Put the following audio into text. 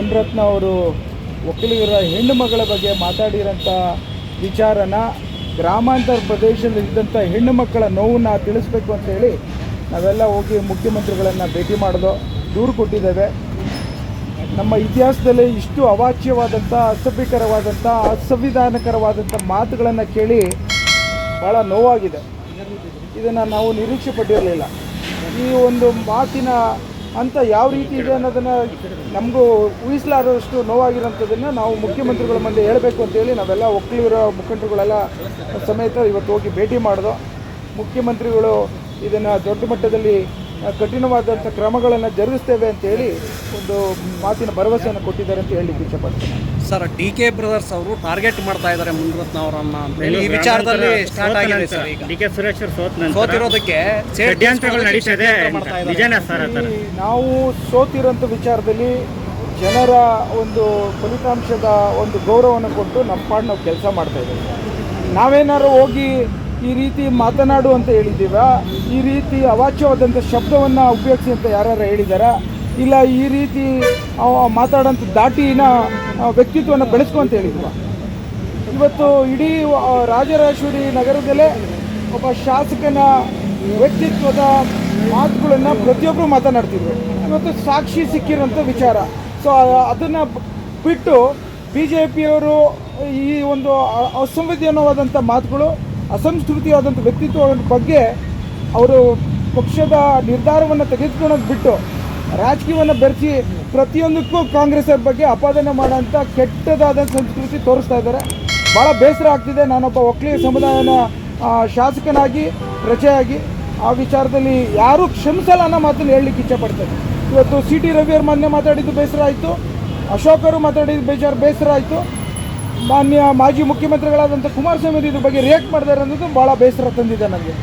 ಮುನ್ರತ್ನ ಅವರು ಒಕ್ಕಲಿಗರ ಹೆಣ್ಣು ಮಗಳ ಬಗ್ಗೆ ಮಾತಾಡಿರೋಂಥ ವಿಚಾರನ ಗ್ರಾಮಾಂತರ ಪ್ರದೇಶದಲ್ಲಿ ಇದ್ದಂಥ ಹೆಣ್ಣು ಮಕ್ಕಳ ನೋವನ್ನು ತಿಳಿಸ್ಬೇಕು ಅಂತೇಳಿ ನಾವೆಲ್ಲ ಹೋಗಿ ಮುಖ್ಯಮಂತ್ರಿಗಳನ್ನು ಭೇಟಿ ಮಾಡೋದು ದೂರು ಕೊಟ್ಟಿದ್ದೇವೆ. ನಮ್ಮ ಇತಿಹಾಸದಲ್ಲಿ ಇಷ್ಟು ಅವಾಚ್ಯವಾದಂಥ ಅಸಭ್ಯಕರವಾದಂಥ ಅಸಂವಿಧಾನಕರವಾದಂಥ ಮಾತುಗಳನ್ನು ಕೇಳಿ ಭಾಳ ನೋವಾಗಿದೆ. ಇದನ್ನು ನಾವು ನಿರೀಕ್ಷೆ ಪಟ್ಟಿರಲಿಲ್ಲ. ಈ ಒಂದು ಮಾತಿನ ಅಂತ ಯಾವ ರೀತಿ ಇದೆ ಅನ್ನೋದನ್ನು ನಮಗೂ ಊಹಿಸಲಾರದಷ್ಟು ನೋವಾಗಿರೋಂಥದ್ದನ್ನು ನಾವು ಮುಖ್ಯಮಂತ್ರಿಗಳ ಮುಂದೆ ಹೇಳಬೇಕು ಅಂತೇಳಿ ನಾವೆಲ್ಲ ಒಕ್ಕಲಿಗರ ಮುಖಂಡರುಗಳೆಲ್ಲ ಸಮೇತ ಇವತ್ತು ಹೋಗಿ ಭೇಟಿ ಮಾಡಿದೋ ಮುಖ್ಯಮಂತ್ರಿಗಳು ಇದನ್ನು ದೊಡ್ಡ ಮಟ್ಟದಲ್ಲಿ ಕಠಿಣವಾದಂಥ ಕ್ರಮಗಳನ್ನು ಜರುಗಿಸ್ತೇವೆ ಅಂತೇಳಿ ಒಂದು ಮಾತಿನ ಭರವಸೆಯನ್ನು ಕೊಟ್ಟಿದ್ದಾರೆ ಅಂತ ಹೇಳಲಿಕ್ಕೆ ಇಷ್ಟಪಡ್ತೀನಿ ಸರ್ ಡಿ ಕೆ ಬ್ರದರ್ಸ್ ಅವರು ಟಾರ್ಗೆಟ್ ಮಾಡ್ತಾ ಇದ್ದಾರೆ ಮುನ್ರತ್ನ ಅವರನ್ನ ಅಂತ ಹೇಳಿ. ಈ ವಿಚಾರದಲ್ಲಿ ಸ್ಟಾರ್ಟ್ ಆಗಿದೆ ಸರ್ ಈಗ. ಡಿ ಕೆ ಸುರೇಶ್ ಅವರು ಸೋತ್ ನಂತರ ಸೋತಿರೋದಕ್ಕೆ ಷಡ್ಯಂತ್ರಗಳು ನಡೀತಾ ಇದೆ. ಸರ್ ನಾವು ಸೋತಿರೋಂಥ ವಿಚಾರದಲ್ಲಿ ಜನರ ಒಂದು ಫಲಿತಾಂಶದ ಒಂದು ಗೌರವವನ್ನು ಕೊಟ್ಟು ನಮ್ಮ ಪಾಡ್ ನಾವು ಕೆಲಸ ಮಾಡ್ತಾ ಇದ್ದೀವಿ. ನಾವೇನಾದ್ರು ಹೋಗಿ ಈ ರೀತಿ ಮಾತನಾಡು ಅಂತ ಹೇಳಿದ್ದೀವ ಈ ರೀತಿ ಅವಾಚ್ಯವಾದಂಥ ಶಬ್ದವನ್ನು ಉಪಯೋಗಿಸಿ ಅಂತ ಯಾರು ಹೇಳಿದಾರ? ಇಲ್ಲ, ಈ ರೀತಿ ಮಾತಾಡೋಂಥ ದಾಟಿನ ವ್ಯಕ್ತಿತ್ವವನ್ನು ಬೆಳೆಸ್ಕೊ ಅಂತ ಹೇಳಿದ್ವ ಇವತ್ತು ಇಡೀ ರಾಜರಾಜೇಶ್ವರಿ ನಗರದಲ್ಲೇ ಒಬ್ಬ ಶಾಸಕನ ವ್ಯಕ್ತಿತ್ವದ ಮಾತುಗಳನ್ನು ಪ್ರತಿಯೊಬ್ಬರು ಮಾತನಾಡ್ತಿದ್ರು. ಇವತ್ತು ಸಾಕ್ಷಿ ಸಿಕ್ಕಿರೋಂಥ ವಿಚಾರ. ಸೊ ಅದನ್ನು ಬಿಟ್ಟು ಬಿ ಜೆ ಪಿಯವರು ಈ ಒಂದು ಅಸಂವಿಧಾನವಾದಂಥ ಮಾತುಗಳು, ಅಸಂಸ್ಕೃತಿಯಾದಂಥ ವ್ಯಕ್ತಿತ್ವದ ಬಗ್ಗೆ ಅವರು ಪಕ್ಷದ ನಿರ್ಧಾರವನ್ನು ತೆಗೆದುಕೊಳ್ಳೋದು ಬಿಟ್ಟು ರಾಜಕೀಯವನ್ನು ಬೆರೆಸಿ ಪ್ರತಿಯೊಂದಕ್ಕೂ ಕಾಂಗ್ರೆಸ್ ಬಗ್ಗೆ ಅಪಾದನೆ ಮಾಡೋಂಥ ಕೆಟ್ಟದಾದ ಸಂಸ್ಕೃತಿ ತೋರಿಸ್ತಾ ಇದ್ದಾರೆ. ಭಾಳ ಬೇಸರ ಆಗ್ತಿದೆ. ನಾನೊಬ್ಬ ಒಕ್ಕಲಿಗ ಸಮುದಾಯನ ಶಾಸಕನಾಗಿ, ರಚೆಯಾಗಿ ಆ ವಿಚಾರದಲ್ಲಿ ಯಾರೂ ಕ್ಷಮಿಸಲ್ಲ ಅನ್ನೋ ಮಾತನ್ನು ಹೇಳಲಿಕ್ಕೆ ಇಚ್ಛಪಡ್ತೇನೆ ಇವತ್ತು ಸಿ ಟಿ ರವಿಯವರು ಮೊನ್ನೆ ಮಾತಾಡಿದ್ದು ಬೇಸರ ಆಯಿತು. ಅಶೋಕರು ಮಾತಾಡಿದ್ದು ಬೇಜಾರು, ಬೇಸರ ಆಯಿತು. ಮಾನ್ಯ ಮಾಜಿ ಮುಖ್ಯಮಂತ್ರಿಗಳಾದಂಥ ಕುಮಾರಸ್ವಾಮಿ ಇದ್ರ ಬಗ್ಗೆ ರಿಯಾಕ್ಟ್ ಮಾಡಿದ್ದಾರೆ ಅನ್ನೋದು ಭಾಳ ಬೇಸರ ತಂದಿದೆ ನನಗೆ.